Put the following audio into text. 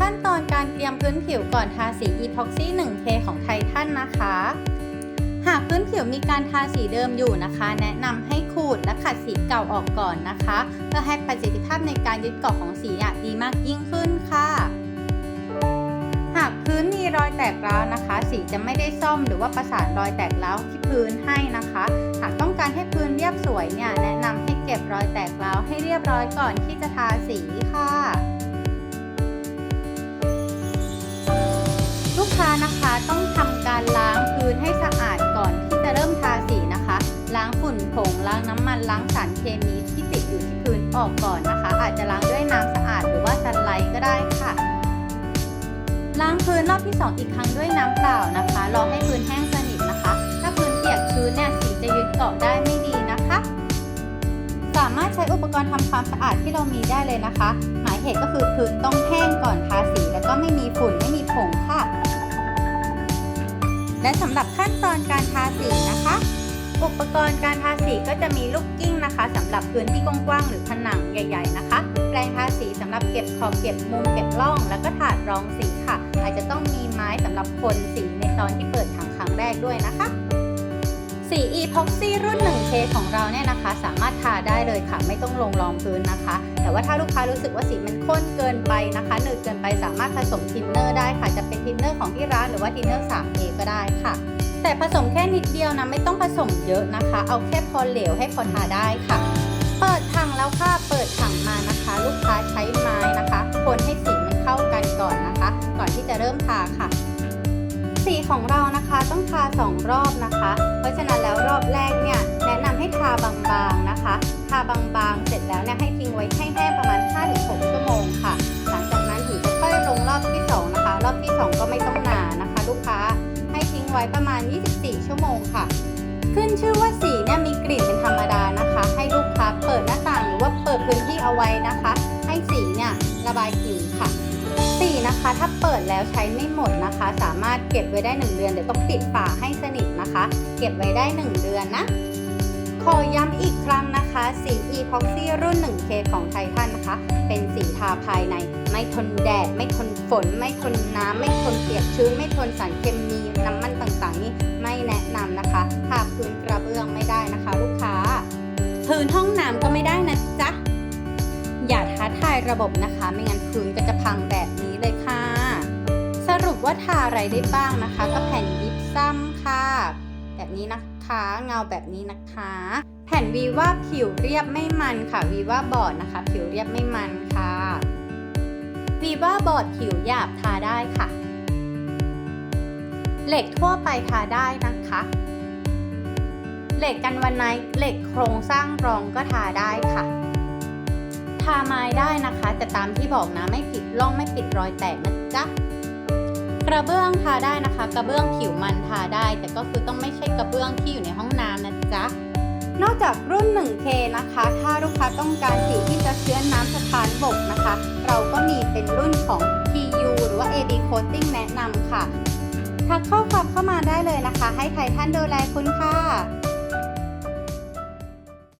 ขั้นตอนการเตรียมพื้นผิวก่อนทาสี Epoxy 1K ของไททันนะคะ หากพื้นผิวมีการทาสีเดิมอยู่นะคะ แนะนำให้ขูดและขัดสีเก่าออกก่อนนะคะ เพื่อให้ประสิทธิภาพในการยึดเกาะของสีอะดีมากยิ่งขึ้นค่ะ หากพื้นมีรอยแตกร้าวนะคะ สีจะไม่ได้ซ่อมหรือว่าประสานรอยแตกร้าวที่พื้นให้นะคะ หากต้องการให้พื้นเรียบสวยเนี่ยแนะนำให้เก็บรอยแตกร้าวให้เรียบร้อยก่อนที่จะทาสีค่ะ ค้านะคะต้องทำการล้างพื้นให้สะอาดก่อนที่จะเริ่มทาสีนะคะ ล้างฝุ่นผงล้างน้ำมันล้างสารเคมีที่ติดอยู่ที่พื้นออกก่อนนะคะ อาจจะล้างด้วยน้ำสะอาดหรือว่าซันไลท์ก็ได้ค่ะ ล้างพื้นรอบที่ 2 อีกครั้งด้วยน้ำเปล่านะคะรอให้พื้นแห้งสนิทนะคะ ถ้าพื้นเปียกชื้นเนี่ยสีจะยึดเกาะได้ไม่ดีนะคะสามารถใช้อุปกรณ์ทำความสะอาดที่เรามีได้เลยนะคะ หมายเหตุก็คือพื้นต้องแห้งก่อนทาสีแล้วก็ไม่มีฝุ่น และสำหรับขั้นตอนการทาสีนะคะ อุปกรณ์การทาสีก็จะมีลูกกิ้งนะคะสำหรับพื้นที่กว้างๆหรือผนังใหญ่ ๆนะคะ แปรงทาสีสำหรับเก็บขอบเก็บมุมเก็บร่อง แล้วก็ถาดรองสีค่ะ อาจจะต้องมีไม้สำหรับคนสีในตอนที่เปิดถังครั้งแรกด้วยนะคะสี Epoxy รุ่น 1K ของเราเนี่ยนะคะ สามารถทาได้เลยค่ะ ไม่ต้องลงรองพื้นนะคะ แต่ว่าถ้าลูกค้ารู้สึกว่าสีมันข้นเกินไป ผสมทินเนอร์ได้ค่ะ จะเป็นทินเนอร์ของที่ร้านหรือว่าทินเนอร์ 3A ก็ได้ค่ะ แต่ผสมแค่นิดเดียวนะไม่ต้องผสมเยอะนะคะ เอาแค่พอเหลวให้พอทาได้ค่ะ เปิดถังแล้วค่ะเปิดถังมานะคะ ลูกค้าใช้ไม้นะคะ คนให้สีมันเข้ากันก่อนนะคะ ก่อนที่จะเริ่มทาค่ะ สีของเรานะคะต้องทา 2 รอบนะคะ เพราะฉะนั้นแล้วรอบแรกเนี่ยแนะนำให้ทาบางๆนะคะ ทาบางๆเสร็จแล้วเนี่ย ไว้ประมาณ 24 ชั่วโมงค่ะ ขึ้นชื่อว่าสีเนี่ยมีกลิ่นเป็นธรรมดานะคะ ให้ลูกค้าเปิดหน้าต่างหรือว่าเปิดพื้นที่เอาไว้นะคะ ให้สีเนี่ยระบายกลิ่นค่ะสีนะคะ ถ้าเปิดแล้วใช้ไม่หมดนะคะ สามารถเก็บไว้ได้ 1 เดือนเดี๋ยวต้องปิดฝาให้สนิทนะคะ เก็บไว้ได้ 1 เดือนนะขอย้ำ สี Epoxy รุ่น 1K ของไททันนะคะ เป็นสีทาภายใน ไม่ทนแดด ไม่ทนฝน ไม่ทนน้ำ ไม่ทนเปียกชื้น ไม่ทนสารเคมีน้ำมันต่างๆ นี่ไม่แนะนำนะคะทาพื้นกระเบื้องไม่ได้นะคะ ลูกค้า พื้นห้องน้ำก็ไม่ได้นะจ๊ะ อย่าท้าทายระบบนะคะ ไม่งั้นพื้นก็จะพังแบบนี้เลยค่ะ สรุปว่าทาอะไรได้บ้างนะคะ ก็แผ่นยิปซัมค่ะ แบบนี้นะคะ เงาแบบนี้นะคะ แผ่นวีว่าผิวเรียบไม่มันค่ะวีว่าบอร์ดนะคะ ผิวเรียบไม่มันค่ะวีว่าบอร์ดผิวหยาบทาได้ค่ะ เหล็กทั่วไปทาได้นะคะ เหล็กกันวันไนท์เหล็กโครงสร้างรองก็ทาได้ค่ะ ทาไม้ได้นะคะ แต่ตามที่บอกนะไม่ปิดร่องไม่ปิดรอยแตกนะจ๊ะกระเบื้องทาได้นะคะ กระเบื้องผิวมันทาได้ แต่ก็คือต้องไม่ใช่กระเบื้องที่อยู่ในห้องน้ำนะจ๊ะ นอกจากรุ่น 1K นะคะ ถ้าลูกค้าต้องการสีที่จะเชื้อน้ำสถานบกนะคะ เราก็มีเป็นรุ่นของ PU หรือว่า AD Coating แนะนำค่ะ ทักข้อความเข้ามาได้เลยนะคะ ให้ไททันดูแลคุณค่ะ